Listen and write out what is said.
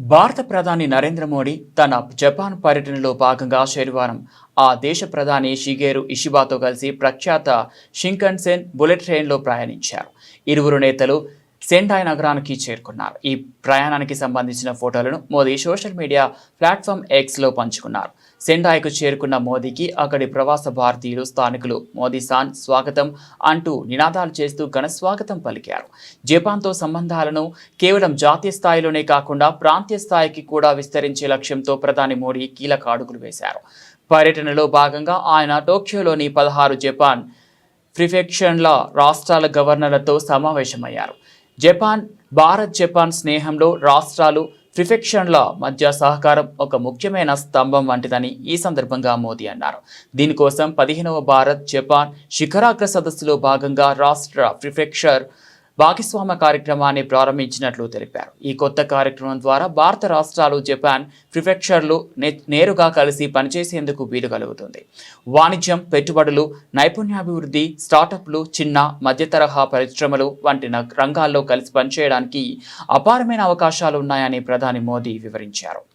భారత ప్రధాని నరేంద్ర మోడీ తన జపాన్ పర్యటనలో భాగంగా శనివారం ఆ దేశ ప్రధాని షిగేరు ఇషిబాతో కలిసి ప్రఖ్యాత షింకన్సెన్ బుల్లెట్ ట్రైన్లో ప్రయాణించారు. ఇరువురు నేతలు సెండాయ్ నగరానికి చేరుకున్నారు. ఈ ప్రయాణానికి సంబంధించిన ఫోటోలను మోదీ సోషల్ మీడియా ప్లాట్ఫామ్ ఎక్స్లో పంచుకున్నారు. సెండాయ్కు చేరుకున్న మోదీకి అక్కడి ప్రవాస భారతీయులు స్థానికులు మోదీ సాన్ స్వాగతం అంటూ నినాదాలు చేస్తూ ఘన స్వాగతం పలికారు. జపాన్తో సంబంధాలను కేవలం జాతీయ స్థాయిలోనే కాకుండా ప్రాంతీయ స్థాయికి కూడా విస్తరించే లక్ష్యంతో ప్రధాని మోడీ కీలక అడుగులు వేశారు. పర్యటనలో భాగంగా ఆయన టోక్యోలోని పదహారు జపాన్ ప్రిఫెక్షన్ల రాష్ట్రాల గవర్నర్లతో సమావేశమయ్యారు. జపాన్ భారత్ జపాన్ స్నేహంలో రాష్ట్రాలు ప్రిఫెక్షన్ల మధ్య సహకారం ఒక ముఖ్యమైన స్తంభం వంటిదని ఈ సందర్భంగా మోదీ అన్నారు. దీనికోసం పదిహేనవ భారత్ జపాన్ శిఖరాగ్ర సదస్సులో భాగంగా రాష్ట్ర ప్రిఫెక్షర్ భాగస్వామ్య కార్యక్రమాన్ని ప్రారంభించినట్లు తెలిపారు. ఈ కొత్త కార్యక్రమం ద్వారా భారత రాష్ట్రాలు జపాన్ ప్రిఫెక్షర్లు నే- నేరుగా కలిసి పనిచేసేందుకు వీలు కలుగుతుంది. వాణిజ్యం పెట్టుబడులు నైపుణ్యాభివృద్ధి స్టార్టప్లు చిన్న మధ్య తరహా పరిశ్రమలు వంటి రంగాల్లో కలిసి పనిచేయడానికి అపారమైన అవకాశాలు ఉన్నాయని ప్రధాని మోదీ వివరించారు.